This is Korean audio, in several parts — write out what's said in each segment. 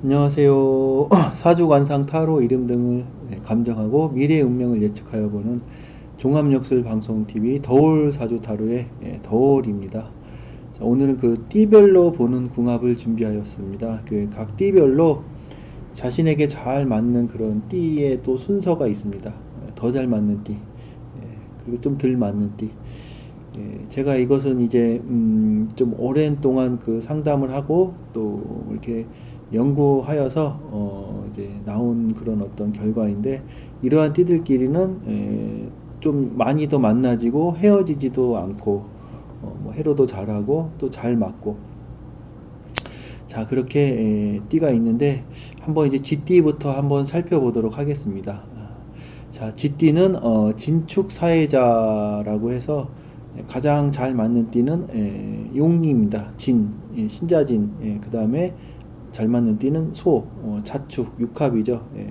안녕하세요. 사주관상 타로 이름 등을 네, 감정하고 미래의 운명을 예측하여 보는 종합역술 방송 TV 더울 사주 타로의 예, 더울입니다. 자, 오늘은 그 띠별로 보는 궁합을 준비하였습니다. 그 각 띠별로 자신에게 잘 맞는 그런 띠의 또 순서가 있습니다. 더 잘 맞는 띠, 예, 그리고 좀 덜 맞는 띠. 예, 제가 이것은 이제 음, 좀 오랜 동안 그 상담을 하고 또 이렇게 연구하여서 어, 이제 나온 그런 어떤 결과인데 이러한 띠들끼리는 에, 좀 많이 더 만나지고 헤어지지도 않고 어, 뭐 해로도 잘하고 또 잘 맞고 자 그렇게 에, 띠가 있는데 한번 이제 쥐띠부터 한번 살펴보도록 하겠습니다. 자 쥐띠는 어, 진축 사회자라고 해서 가장 잘 맞는 띠는 에, 용입니다. 진 예, 신자진 예, 그 다음에 잘 맞는 띠는 소, 어, 자축, 육합이죠. 예.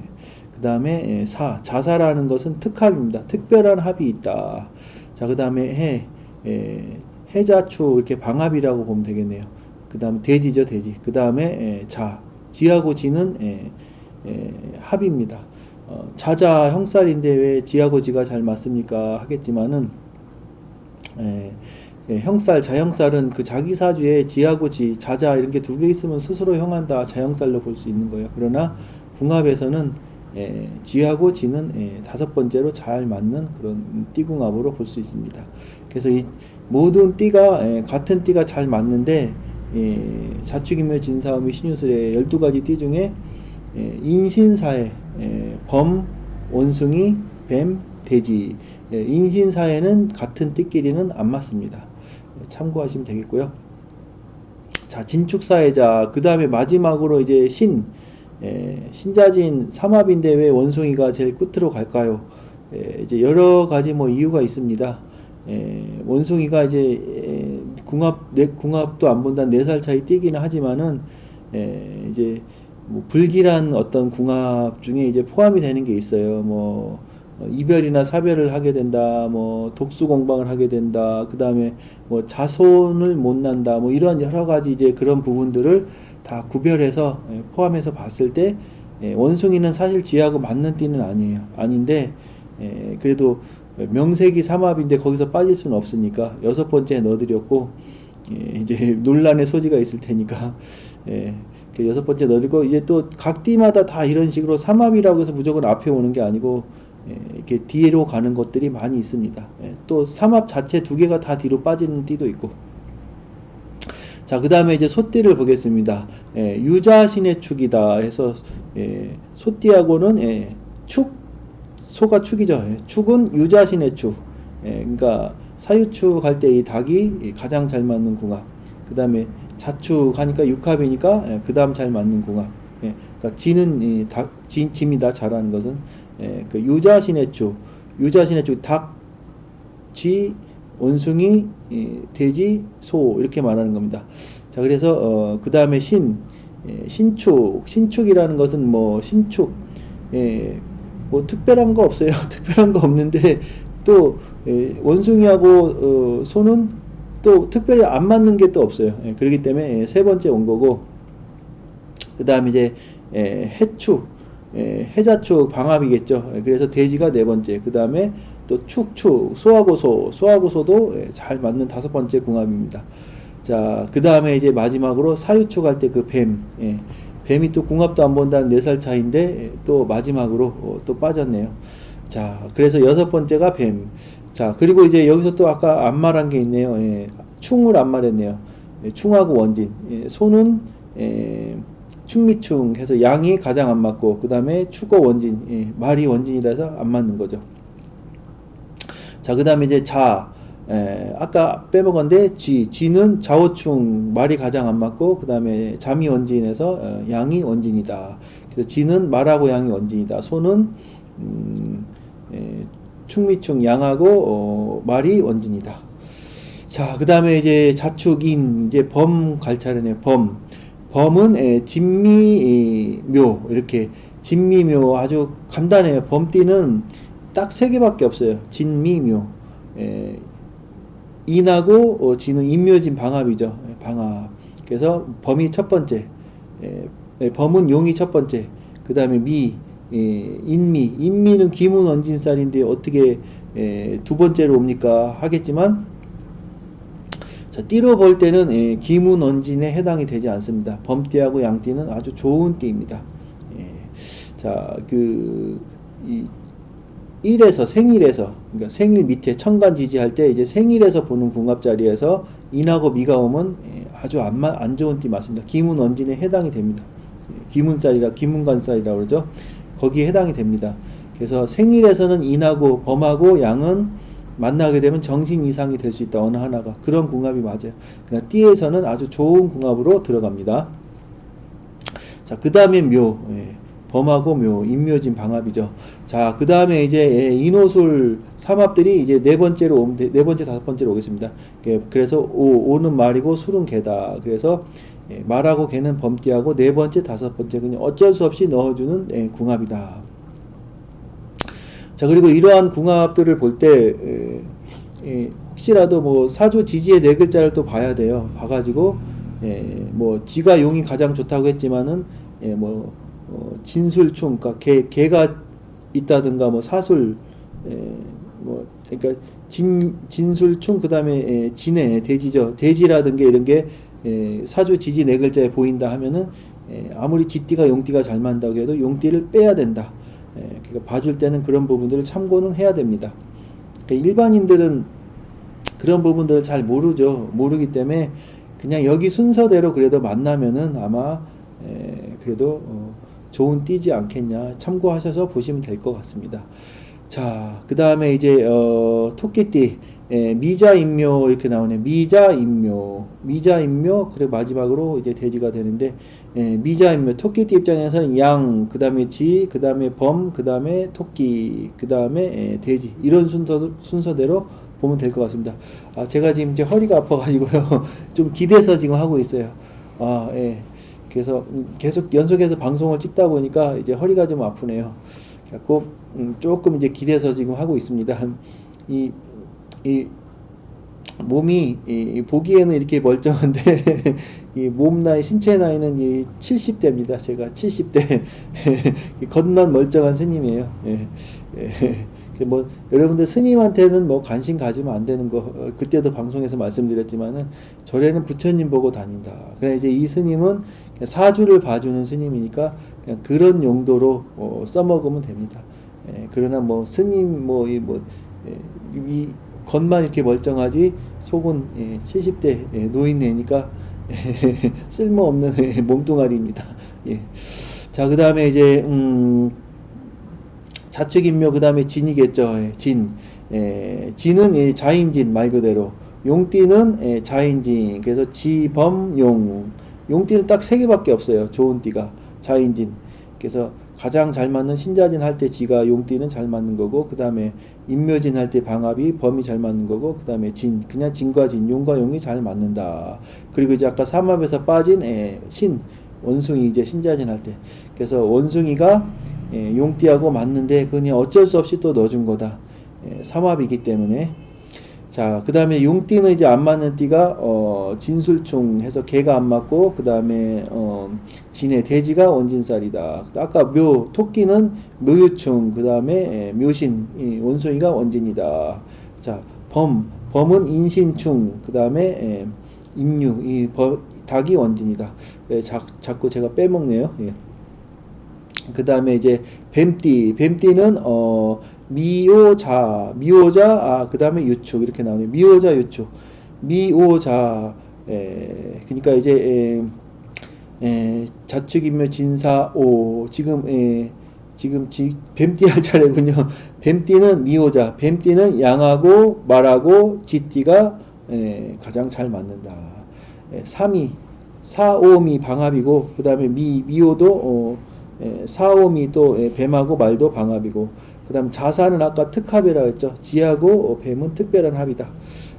그 다음에 예, 사, 자사라는 것은 특합입니다. 특별한 합이 있다. 자, 그 다음에 해, 예, 해자축 이렇게 방합이라고 보면 되겠네요. 그 다음에 돼지죠, 돼지. 그 다음에 예, 자, 지하고 지는 예, 예, 합입니다. 어, 자자 형살인데 왜 지하고 지가 잘 맞습니까? 하겠지만은 예, 예, 형살, 자형살은 그 자기 사주에 지하고 지, 자자 이런 게 두 개 있으면 스스로 형한다 자형살로 볼 수 있는 거예요. 그러나 궁합에서는 예, 지하고 지는 예, 다섯 번째로 잘 맞는 그런 띠궁합으로 볼 수 있습니다. 그래서 이 모든 띠가 예, 같은 띠가 잘 맞는데 예, 자축이며 진사음이 신유술의 12가지 띠 중에 예, 인신사회, 예, 범, 원숭이, 뱀, 돼지 예, 인신사회는 같은 띠끼리는 안 맞습니다. 참고하시면 되겠고요. 자, 진축사회자, 그 다음에 마지막으로 이제 신, 에, 신자진 삼합인데 왜 원숭이가 제일 끝으로 갈까요? 에, 이제 여러 가지 뭐 이유가 있습니다. 에, 원숭이가 이제 에, 궁합, 내, 궁합도 안 본다 네살 차이 뛰기는 하지만은 에, 이제 뭐 불길한 어떤 궁합 중에 이제 포함이 되는 게 있어요. 뭐 어, 이별이나 사별을 하게 된다, 뭐 독수 공방을 하게 된다, 그 다음에 뭐 자손을 못 난다, 뭐 이런 여러 가지 이제 그런 부분들을 다 구별해서 예, 포함해서 봤을 때 예, 원숭이는 사실 지하고 맞는 띠는 아니에요. 아닌데 예, 그래도 명색이 삼합인데 거기서 빠질 수는 없으니까 여섯 번째 넣어드렸고 이제 논란의 소지가 있을 테니까 그 여섯 번째 넣어드리고 이제 또 각 띠마다 다 이런 식으로 삼합이라고 해서 무조건 앞에 오는 게 아니고 예, 이렇게 뒤로 가는 것들이 많이 있습니다. 예, 또 삼합 자체 두 개가 다 뒤로 빠지는 띠도 있고. 자, 그 다음에 이제 소띠를 보겠습니다. 예, 유자신의 축이다 해서 소띠하고는 축, 소가 축이죠. 축은 유자신의 축. 그러니까 사유축 할 때 이 닭이 가장 잘 맞는 궁합. 그 다음에 자축 하니까 육합이니까 그 다음 잘 맞는 궁합. 그러니까 지는 닭, 지, 짐이다 잘하는 것은 예, 그 유자신의 주, 유자신의 주, 닭, 쥐, 원숭이, 예, 돼지, 소 이렇게 말하는 겁니다. 자, 그래서 어, 그 다음에 신, 예, 신축, 신축이라는 것은 뭐 신축, 예, 뭐 특별한 거 없어요. 특별한 거 없는데 또 예, 원숭이하고 어, 소는 또 특별히 안 맞는 게 또 없어요. 예, 그렇기 때문에 세 번째 온 거고 그 다음 이제 예, 해축 예, 해자 축 방합이겠죠. 예, 그래서 돼지가 네 번째. 그 다음에 또 축축 소하고 소 소하고 소도 예, 잘 맞는 다섯 번째 궁합입니다. 자, 그 다음에 이제 마지막으로 사유축 할 때 그 뱀. 예, 뱀이 또 궁합도 안 본다는 네 살 차인데 예, 또 마지막으로 어, 또 빠졌네요. 자, 그래서 여섯 번째가 뱀. 자, 그리고 이제 여기서 또 아까 안 말한 게 있네요. 예, 충을 안 말했네요. 예, 충하고 원진. 예, 소는 예, 충미충 해서 양이 가장 안 맞고 그 다음에 축어 원진 예, 말이 원진이다 해서 안 맞는 거죠. 자 그 다음에 이제 자 에, 아까 빼먹었는데 쥐 쥐는 좌우충 말이 가장 안 맞고 그 다음에 잠이 원진에서 어, 양이 원진이다. 그래서 쥐는 말하고 양이 원진이다. 소는 음, 에, 충미충 양하고 어, 말이 원진이다. 자, 그 다음에 이제 자축인, 이제 범 갈 차례네, 범. 범은 에, 진미묘 이렇게 진미묘 아주 간단해요. 범띠는 딱 세 개밖에 없어요. 진미묘 에, 인하고 어, 진은 인묘진 방합이죠. 에, 방합. 그래서 범이 첫 번째 에, 예, 범은 용이 첫 번째. 그 다음에 미, 예, 인미. 인미는 기문 원진살인데 어떻게 예, 두 번째로 옵니까? 하겠지만 자, 띠로 볼 때는 예, 기문 원진에 해당이 되지 않습니다. 범띠하고 양띠는 아주 좋은 띠입니다. 예, 자, 그, 이, 1에서 생일에서 그러니까 생일 밑에 천간 지지 할 때 이제 생일에서 보는 궁합 자리에서 인하고 미가 오면 예, 아주 안, 마- 안 좋은 띠 맞습니다. 기문 원진에 해당이 됩니다. 예, 기문살이라 기문간살이라 그러죠. 거기에 해당이 됩니다. 그래서 생일에서는 인하고 범하고 양은 만나게 되면 정신 이상이 될 수 있다. 어느 하나가 그런 궁합이 맞아요. 그러나 띠에서는 아주 좋은 궁합으로 들어갑니다. 자, 그 다음에 묘. 예, 범하고 묘, 인묘진 방합이죠. 자, 그 다음에 이제 예, 인호술 삼합들이 이제 네 번째로 오면 돼- 네 번째, 다섯 번째로 오겠습니다. 예, 그래서 오, 오는 말이고 술은 개다. 그래서 예, 말하고 개는 범띠하고 네 번째, 다섯 번째 그냥 어쩔 수 없이 넣어주는 예, 궁합이다. 자, 그리고 이러한 궁합들을 볼 때, 혹시라도 뭐 사조 지지의 네 글자를 또 봐야 돼요. 봐가지고, 에, 뭐, 지가 용이 가장 좋다고 했지만은, 예, 뭐, 어, 진술충, 그니까 개, 개가 있다든가, 뭐, 사술, 에, 뭐, 그러니까 진, 진술충, 그 다음에 진해, 돼지죠. 돼지라든가 이런 게, 에, 사조 지지 네 글자에 보인다 하면은, 에, 아무리 지띠가 용띠가 잘 맞는다고 해도 용띠를 빼야 된다. 예, 그러니까 봐줄 때는 그런 부분들을 참고는 해야 됩니다. 그러니까 일반인들은 그런 부분들을 잘 모르죠. 모르기 때문에 그냥 여기 순서대로 그래도 만나면은 아마 에, 그래도 어, 좋은 띠지 않겠냐 참고하셔서 보시면 될 것 같습니다. 자, 그 다음에 이제 어, 토끼띠 예, 미자 인묘 이렇게 나오네. 미자 인묘, 미자 인묘 그리고 마지막으로 이제 돼지가 되는데 예, 미자 인묘 토끼띠 입장에서는 양, 그 다음에 지, 그 다음에 범, 그 다음에 토끼, 그 다음에 예, 돼지 이런 순서 순서대로 보면 될 것 같습니다. 아, 제가 지금 이제 허리가 아파가지고요 좀 기대서 지금 하고 있어요. 아, 예. 그래서 음, 계속 연속해서 방송을 찍다 보니까 이제 허리가 좀 아프네요. 그래갖고 음, 조금 이제 기대서 지금 하고 있습니다. 이, 이 몸이 이, 보기에는 이렇게 멀쩡한데 이 몸 나이 신체 나이는 이 70대입니다. 제가 70대 겉만 멀쩡한 스님이에요. 예, 예. 뭐 여러분들 스님한테는 뭐 관심 가지면 안 되는 거 어, 그때도 방송에서 말씀드렸지만은 절에는 부처님 보고 다닌다. 그래 이제 이 스님은 사주를 봐주는 스님이니까 그냥 그런 용도로 어, 써먹으면 됩니다. 예, 그러나 뭐 스님 뭐이뭐 뭐, 예, 이 겉만 이렇게 멀쩡하지 속은 예, 70대 예, 노인네니까 예, 쓸모없는 예, 몸뚱아리입니다. 예. 자, 그 다음에 이제, 음, 자축인묘, 그 다음에 진이겠죠. 예, 진. 예, 진은 예, 자인진, 말 그대로. 용띠는 예, 자인진. 그래서 지범용. 용띠는 딱 세 개밖에 없어요. 좋은 띠가. 자인진. 그래서 가장 잘 맞는 신자진 할 때 지가 용띠는 잘 맞는 거고, 그 다음에 인묘진 할 때 방합이 범이 잘 맞는 거고, 그 다음에 진, 그냥 진과 진, 용과 용이 잘 맞는다. 그리고 이제 아까 삼합에서 빠진 예, 신, 원숭이 이제 신자진 할 때. 그래서 원숭이가 예, 용띠하고 맞는데 그냥 어쩔 수 없이 또 넣어준 거다. 예, 삼합이기 때문에. 자, 그 다음에 용띠는 이제 안 맞는 띠가, 어, 진술충 해서 개가 안 맞고, 그 다음에, 어, 진의 돼지가 원진살이다. 아까 묘, 토끼는 묘유충, 그 다음에 묘신, 이 원숭이가 원진이다. 자, 범, 범은 인신충, 그 다음에 인유, 이 버, 닭이 원진이다. 예, 자, 자꾸 제가 빼먹네요. 예. 그 다음에 이제 뱀띠, 뱀띠는 어 미오자, 미오자, 아, 그 다음에 유축 이렇게 나오네요. 미오자, 유축, 미오자, 에, 그러니까 이제 에, 에, 자축이며 진사 오 지금 에, 지금 지, 뱀띠 할 차례군요. 뱀띠는 미오자, 뱀띠는 양하고 말하고 쥐띠가 에, 가장 잘 맞는다. 에, 3이 사오미 방합이고 그 다음에 미 미오도 어, 에, 사오미 또 에, 뱀하고 말도 방합이고 그 다음 자산은 아까 특합이라고 했죠. 지하고 어, 뱀은 특별한 합이다.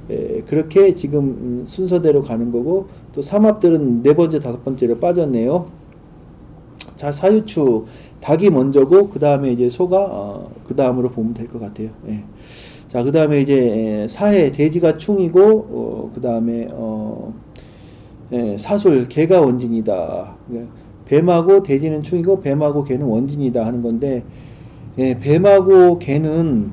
에, 그렇게 지금 음, 순서대로 가는 거고 또 삼합들은 네 번째 다섯 번째로 빠졌네요. 자 사유추 닭이 먼저고 그 다음에 이제 소가 어, 그 다음으로 보면 될 것 같아요. 예. 자, 그 다음에 이제 에, 사해 돼지가 충이고 어, 그 다음에 어, 예, 사술 개가 원진이다. 예, 뱀하고 돼지는 충이고 뱀하고 개는 원진이다 하는 건데 예, 뱀하고 개는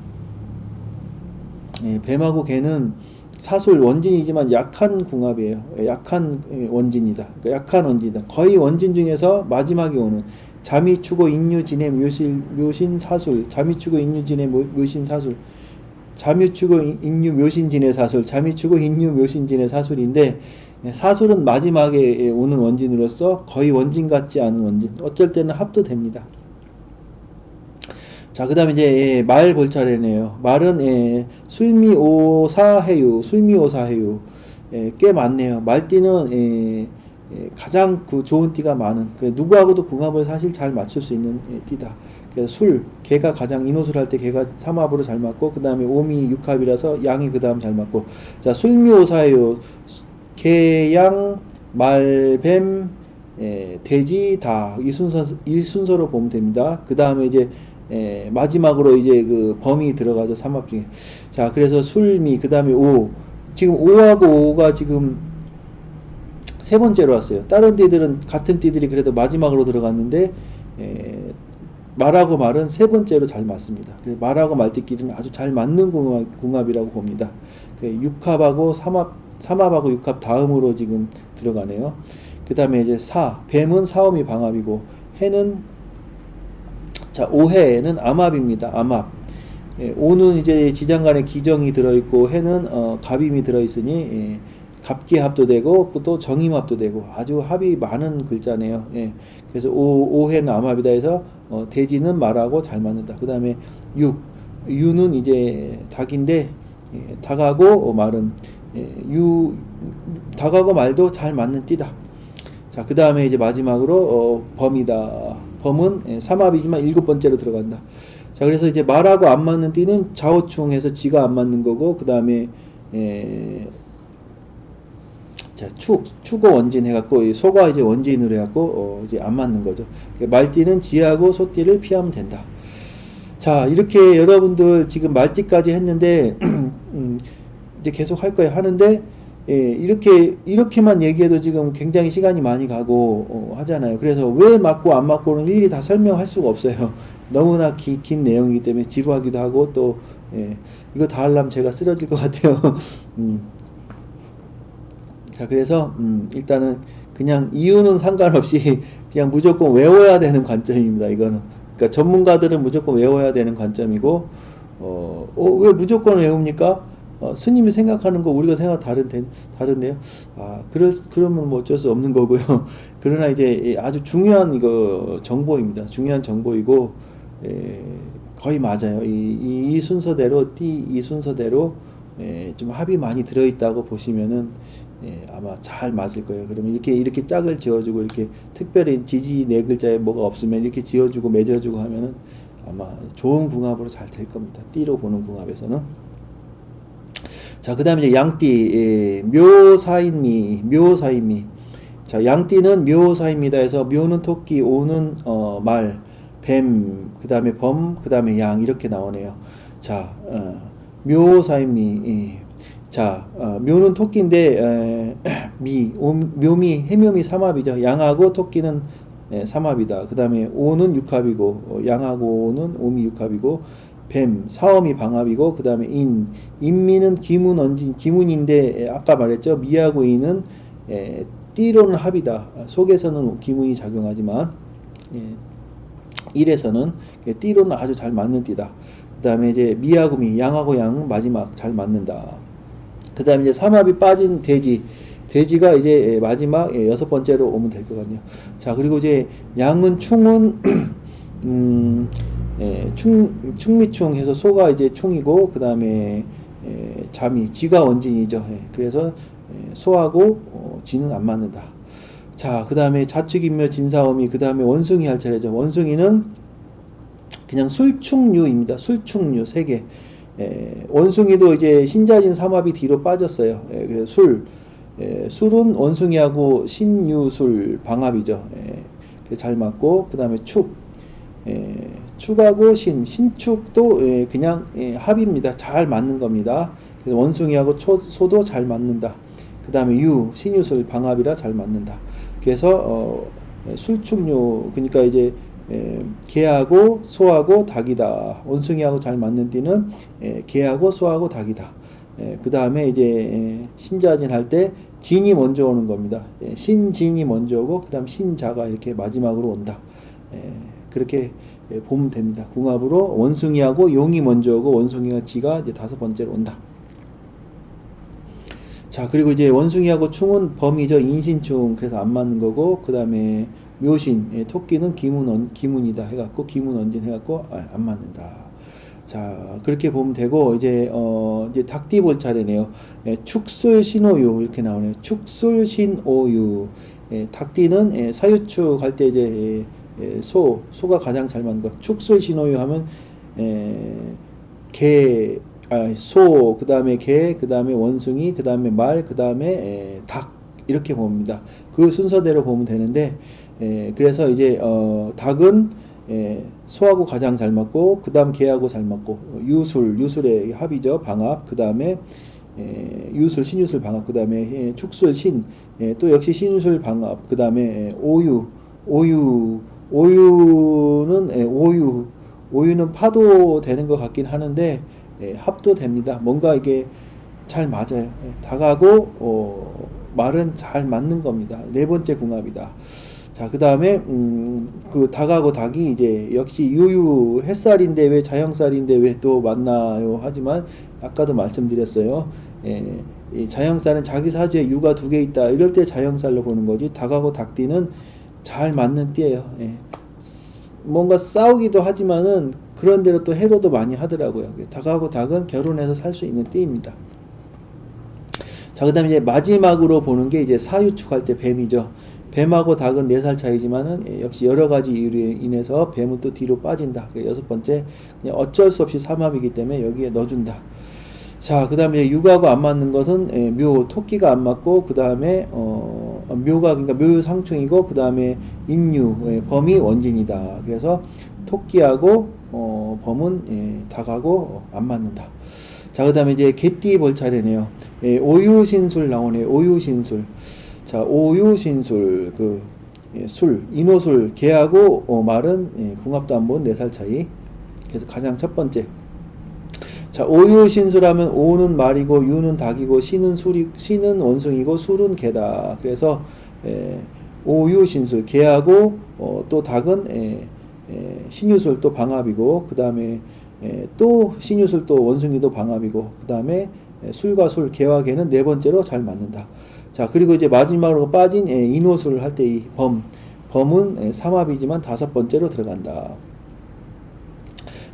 예, 뱀하고 개는 사술 원진이지만 약한 궁합이에요. 예, 약한 예, 원진이다. 그러니까 약한 원진이다. 거의 원진 중에서 마지막에 오는 자미추고 인유진의 묘신, 묘신 사술, 자미추고 인유진의 묘- 묘신 사술, 자미추고 인- 인유 묘신진의 사술, 자미추고 인유 묘신진의 사술인데 예, 사술은 마지막에 예, 오는 원진으로서 거의 원진 같지 않은 원진. 어쩔 때는 합도 됩니다. 자, 그 다음에 이제 예, 말 볼 차례네요. 말은 예, 술미오사해유, 술미오사해유. 예, 꽤 많네요. 말띠는 예, 예, 가장 그 좋은 띠가 많은, 그 누구하고도 궁합을 사실 잘 맞출 수 있는 예, 띠다. 그래서 술, 개가 가장 인호술 할 때 개가 삼합으로 잘 맞고, 그 다음에 오미 육합이라서 양이 그 다음 잘 맞고. 자, 술미오사해유. 개양, 말, 뱀, 예, 돼지, 다. 이 순서, 이 순서로 보면 됩니다. 그 다음에 이제 예, 마지막으로 이제 그 범이 들어가죠 삼합 중에. 자 그래서 술미 그 다음에 오. 지금 오하고 오가 지금 세 번째로 왔어요. 다른 띠들은 같은 띠들이 그래도 마지막으로 들어갔는데 예, 말하고 말은 세 번째로 잘 맞습니다. 그래서 말하고 말띠끼리는 아주 잘 맞는 궁합, 궁합이라고 봅니다. 그 육합하고 삼합 삼합하고 육합 다음으로 지금 들어가네요. 그 다음에 이제 사. 뱀은 사음이 방합이고 해는 자, 오해는 암합입니다. 암합. 예, 오는 이제 지장간에 기정이 들어있고 해는 어, 갑임이 들어있으니 예, 갑기합도 되고 또 정임합도 되고 아주 합이 많은 글자네요. 예, 그래서 오, 오해는 암합이다 해서 어, 돼지는 말하고 잘 맞는다. 그 다음에 육 유는 이제 닭인데 예, 닭하고 어, 말은 예, 유 닭하고 말도 잘 맞는 띠다. 자, 그 다음에 이제 마지막으로 어, 범이다. 범은 예, 삼합이지만 일곱 번째로 들어간다. 자, 그래서 이제 말하고 안 맞는 띠는 좌우충해서 지가 안 맞는 거고, 그 다음에 에, 자, 축, 축어 원진 해갖고 이 소가 이제 원진으로 해갖고 어, 이제 안 맞는 거죠. 그러니까 말띠는 지하고 소띠를 피하면 된다. 자, 이렇게 여러분들 지금 말띠까지 했는데 음, 이제 계속 할 거예요. 하는데 예, 이렇게 이렇게만 얘기해도 지금 굉장히 시간이 많이 가고 어, 하잖아요. 그래서 왜 맞고 안 맞고는 일일이 다 설명할 수가 없어요. 너무나 기, 긴 내용이기 때문에 지루하기도 하고 또 예, 이거 다 하려면 제가 쓰러질 것 같아요. 음. 자, 그래서 음, 일단은 그냥 이유는 상관없이 그냥 무조건 외워야 되는 관점입니다. 이거는 그러니까 전문가들은 무조건 외워야 되는 관점이고 어, 어, 왜 무조건 외웁니까? 어, 스님이 생각하는 거 우리가 생각 다른 다른데요. 아, 그럴 그러면 뭐 어쩔 수 없는 거고요. 그러나 이제 이 아주 중요한 이거 정보입니다. 중요한 정보이고 에, 거의 맞아요. 이, 이, 이 순서대로 띠 이 순서대로 에, 좀 합이 많이 들어있다고 보시면은 예, 아마 잘 맞을 거예요. 그러면 이렇게 이렇게 짝을 지어주고 이렇게 특별히 지지 네 글자에 뭐가 없으면 이렇게 지어주고 맺어주고 하면은 아마 좋은 궁합으로 잘 될 겁니다. 띠로 보는 궁합에서는. 자, 그 다음에 양띠, 예, 묘사인미, 묘사인미. 자, 양띠는 묘사입니다. 해서 묘는 토끼, 오는 어, 말, 뱀, 그 다음에 범, 그 다음에 양 이렇게 나오네요. 자, 어, 묘사인미. 예. 자, 어, 묘는 토끼인데 에, 미, 오, 묘미, 해묘미 삼합이죠. 양하고 토끼는 예, 삼합이다. 그 다음에 오는 육합이고 어, 양하고 오는 오미 육합이고 뱀, 사엄이 방합이고 그 다음에 인, 인미는 기문 언진, 기문인데 에, 아까 말했죠. 미하고 인은 에, 띠로는 합이다. 속에서는 기문이 작용하지만 예, 일에서는 띠로는 아주 잘 맞는 띠다. 그 다음에 이제 미하고 미, 양하고 양 마지막 잘 맞는다. 그 다음에 이제 삼합이 빠진 돼지. 돼지가 이제 마지막 예, 여섯 번째로 오면 될 것 같네요. 자, 그리고 이제 양은 충은, 음, 예, 충, 충미충 해서 소가 이제 충이고, 그 다음에 예, 잠이, 지가 원진이죠. 예, 그래서 예, 소하고 어, 지는 안 맞는다. 자, 그 다음에 자축인묘 진사오미, 그 다음에 원숭이 할 차례죠. 원숭이는 그냥 술충류입니다. 술충류 세 개. 예, 원숭이도 이제 신자진 삼합이 뒤로 빠졌어요. 예, 그래서 술, 예, 술은 원숭이하고 신유술 방합이죠. 예, 잘 맞고 그 다음에 축, 예, 축하고 신, 신축도 예, 그냥 예, 합입니다. 잘 맞는 겁니다. 그래서 원숭이하고 초, 소도 잘 맞는다. 그 다음에 유, 신유술 방합이라 잘 맞는다. 그래서 어, 예, 술축류 그러니까 이제 예, 개하고 소하고 닭이다. 원숭이하고 잘 맞는 띠는 예, 개하고 소하고 닭이다. 그 다음에 이제 예, 신자진 할 때 진이 먼저 오는 겁니다. 예, 신진이 먼저 오고 그 다음 신자가 이렇게 마지막으로 온다. 예, 그렇게 예, 보면 됩니다. 궁합으로 원숭이하고 용이 먼저 오고 원숭이가 지가 이제 다섯 번째로 온다. 자 그리고 이제 원숭이하고 충은 범이죠 인신충 그래서 안 맞는 거고 그 다음에 묘신 예, 토끼는 기문 언, 기문이다 해갖고 기문 언진 해갖고 아, 안 맞는다. 자 그렇게 보면 되고 이제 어 이제 닭띠 볼 차례네요. 예, 축술 신오유 이렇게 나오네요. 축술 신오유 예, 닭띠는 예, 사유축 할 때 이제 예, 예, 소 소가 가장 잘 맞는 거. 축술 신오유 하면 예, 개 아, 소, 그 다음에 개, 그 다음에 원숭이, 그 다음에 말, 그 다음에 닭 이렇게 봅니다. 그 순서대로 보면 되는데 에, 그래서 이제 어, 닭은 에, 소하고 가장 잘 맞고 그 다음 개하고 잘 맞고 유술, 유술의 합이죠. 방합, 그 다음에 유술, 신유술 방합, 그 다음에 축술, 신, 에, 또 역시 신유술 방합, 그 다음에 오유, 오유, 오유는 에, 오유, 오유는 파도 되는 것 같긴 하는데 예, 합도 됩니다. 뭔가 이게 잘 맞아요. 예, 닭하고 어, 말은 잘 맞는 겁니다. 네 번째 궁합이다. 자, 그 다음에 음, 그 닭하고 닭이 이제 역시 유유 햇살인데 왜 자연살인데 왜또 맞나요? 하지만 아까도 말씀드렸어요. 예, 이 자연살은 자기 사주에 유가 두 개 있다. 이럴 때 자연살로 보는 거지. 닭하고 닭띠는 잘 맞는 띠예요. 예. 뭔가 싸우기도 하지만은 그런 대로 또 해고도 많이 하더라고요. 닭하고 닭은 결혼해서 살 수 있는 띠입니다. 자, 그 다음에 이제 마지막으로 보는 게 이제 사유축할 때 뱀이죠. 뱀하고 닭은 4살 차이지만은 예, 역시 여러 가지 이유로 인해서 뱀은 또 뒤로 빠진다. 그 여섯 번째, 어쩔 수 없이 삼합이기 때문에 여기에 넣어준다. 자, 그 다음에 육하고 안 맞는 것은 예, 묘, 토끼가 안 맞고, 그 다음에, 어, 묘가, 그러니까 묘 상충이고, 그 다음에 인유, 예, 범이 원진이다. 그래서 토끼하고 어, 범은 예, 닭하고 안 맞는다. 자, 그 다음에 이제 개띠 볼 차례네요. 예, 오유신술 나오네요. 오유신술. 자, 오유신술, 그, 예, 술, 인호술, 개하고 어, 말은 예, 궁합도 한번 4살 차이. 그래서 가장 첫 번째. 자, 오유신술하면 오는 말이고 유는 닭이고 신은 술이 신은 원숭이고 술은 개다. 그래서 예, 오유신술 개하고 어, 또 닭은 예, 예, 신유술 또 방합이고 그 다음에 예, 또 신유술 또 원숭이도 방합이고 그 다음에 예, 술과 술 개와 개는 네 번째로 잘 맞는다. 자 그리고 이제 마지막으로 빠진 인호술 할때 이 범 범은 삼합이지만 다섯 번째로 들어간다.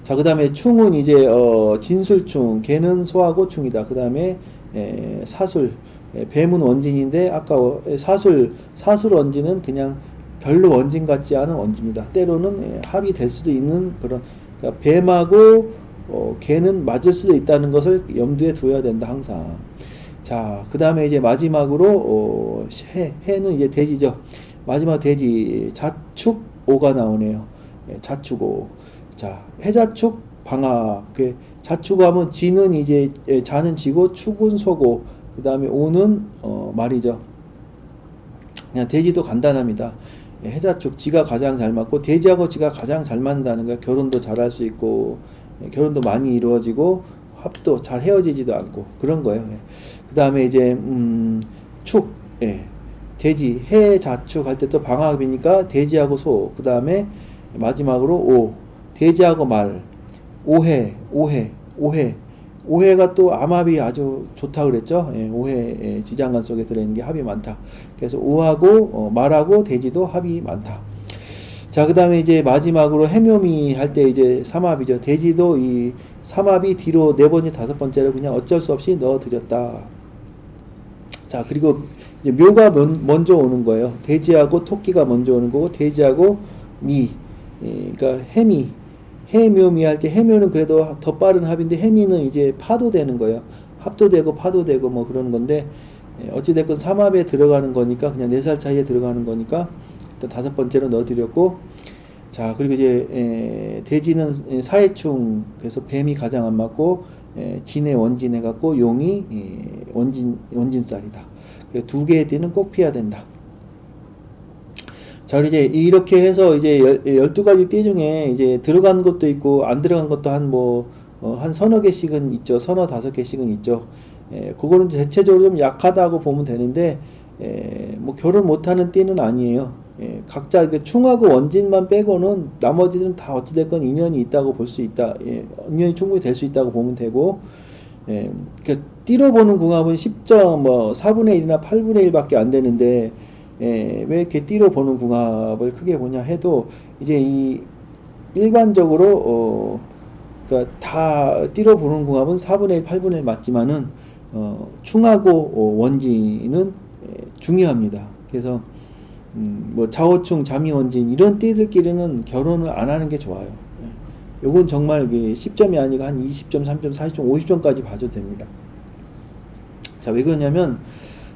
자, 그 다음에 충은 이제, 어, 진술충, 개는 소하고 충이다. 그 다음에, 사술, 뱀은 원진인데, 아까 사술, 사술 원진은 그냥 별로 원진 같지 않은 원진이다. 때로는 예, 합이 될 수도 있는 그런 그러니까 뱀하고 어, 개는 맞을 수도 있다는 것을 염두에 두어야 된다 항상. 자, 그 다음에 이제 마지막으로 어, 해, 해는 이제 돼지죠. 마지막 돼지 자축 오가 나오네요. 예, 자축오. 자, 해자축. 그 자축하면 지는 이제 예, 자는 지고 축은 소고. 그 다음에 오는 어, 말이죠. 그냥 돼지도 간단합니다. 예, 해자 쪽 지가 가장 잘 맞고 돼지하고 지가 가장 잘 맞는다는 거야. 결혼도 잘할 수 있고 예, 결혼도 많이 이루어지고 합도 잘 헤어지지도 않고 그런 거예요. 예. 그 다음에 이제 음, 축 예. 돼지 해자축 할 때 또 방학이니까 돼지하고 소. 그 다음에 마지막으로 오 돼지하고 말 오해 오해 오해 오해가 또 암합이 아주 좋다 그랬죠. 예, 오해 예, 지장간 속에 들어있는 게 합이 많다. 그래서 오하고 어, 말하고 돼지도 합이 많다. 자, 그 다음에 이제 마지막으로 해묘미 할 때 이제 삼합이죠. 돼지도 이 삼합이 뒤로 네 번째, 다섯 번째로 그냥 어쩔 수 없이 넣어드렸다. 자, 그리고 묘가 먼저 오는 거예요. 돼지하고 토끼가 먼저 오는 거고, 돼지하고 미, 예, 그러니까 해미, 해묘미 할 때 해묘는 그래도 더 빠른 합인데 해미는 이제 파도 되는 거예요. 합도 되고 파도 되고 뭐 그러는 건데 예, 어찌됐건 삼합에 들어가는 거니까 그냥 네 살 차이에 들어가는 거니까 일단 다섯 번째로 넣어드렸고 자 그리고 이제 에, 돼지는 사해충 그래서 뱀이 가장 안 맞고 에, 진해 원진 해갖고 용이 에, 원진 원진살이다. 두 개의 띠는 꼭 피해야 된다. 자, 이제 이렇게 해서 이제 열, 12가지 띠 중에 이제 들어간 것도 있고 안 들어간 것도 한 뭐, 어, 한 서너 개씩은 있죠. 서너 다섯 개씩은 있죠. 예, 그거는 대체적으로 좀 약하다고 보면 되는데, 예, 뭐 결혼 못하는 띠는 아니에요. 예, 각자 그 충하고 원진만 빼고는 나머지는 다 어찌됐건 인연이 있다고 볼 수 있다. 예, 인연이 충분히 될 수 있다고 보면 되고, 예, 그 띠로 보는 궁합은 10점 뭐 4분의 1이나 8분의 1밖에 안 되는데 예, 왜 이렇게 띠로 보는 궁합을 크게 보냐 해도 이제 이 일반적으로 어, 그러니까 다 띠로 보는 궁합은 4분의 1, 8분의 1 맞지만은 어, 충하고 어, 원진은 예, 중요합니다. 그래서 음, 뭐 자오충, 자미원진 이런 띠들끼리는 결혼을 안 하는 게 좋아요. 예. 요건 정말 이게 10점이 아니고 한 20점, 3점, 40점, 50점까지 봐도 됩니다. 자, 왜 그러냐면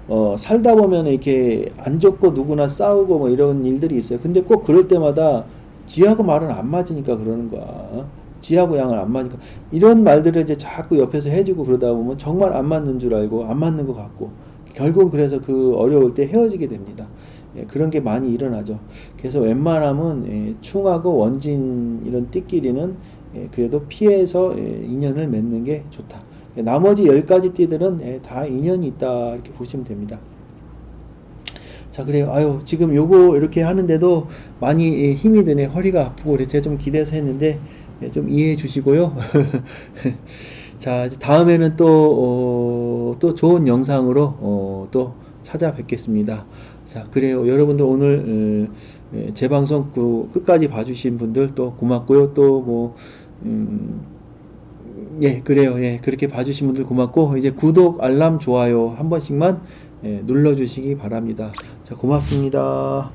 어, 살다 보면 이렇게 안 좋고 누구나 싸우고 뭐 이런 일들이 있어요. 근데 꼭 그럴 때마다 지하고 말은 안 맞으니까 그러는 거야. 지하고 양을 안 맞으니까 이런 말들을 이제 자꾸 옆에서 해주고 그러다 보면 정말 안 맞는 줄 알고 안 맞는 것 같고 결국 그래서 그 어려울 때 헤어지게 됩니다. 예, 그런 게 많이 일어나죠. 그래서 웬만하면 예, 충하고 원진 이런 띠끼리는 예, 그래도 피해서 예, 인연을 맺는 게 좋다. 예, 나머지 10가지 띠들은 예, 다 인연이 있다 이렇게 보시면 됩니다. 자 그래요. 아유 지금 요거 이렇게 하는데도 많이 예, 힘이 드네. 허리가 아프고 그래서 제가 좀 기대서 했는데 예, 좀 이해해 주시고요. 자 다음에는 또, 어, 또 좋은 영상으로 어, 또 찾아뵙겠습니다. 자 그래요. 여러분들 오늘 어, 예, 제 방송 그 끝까지 봐주신 분들 또 고맙고요. 또뭐 음, 예, 그래요. 예, 그렇게 봐주신 분들 고맙고, 이제 구독, 알람, 좋아요 한 번씩만 예, 눌러주시기 바랍니다. 자, 고맙습니다.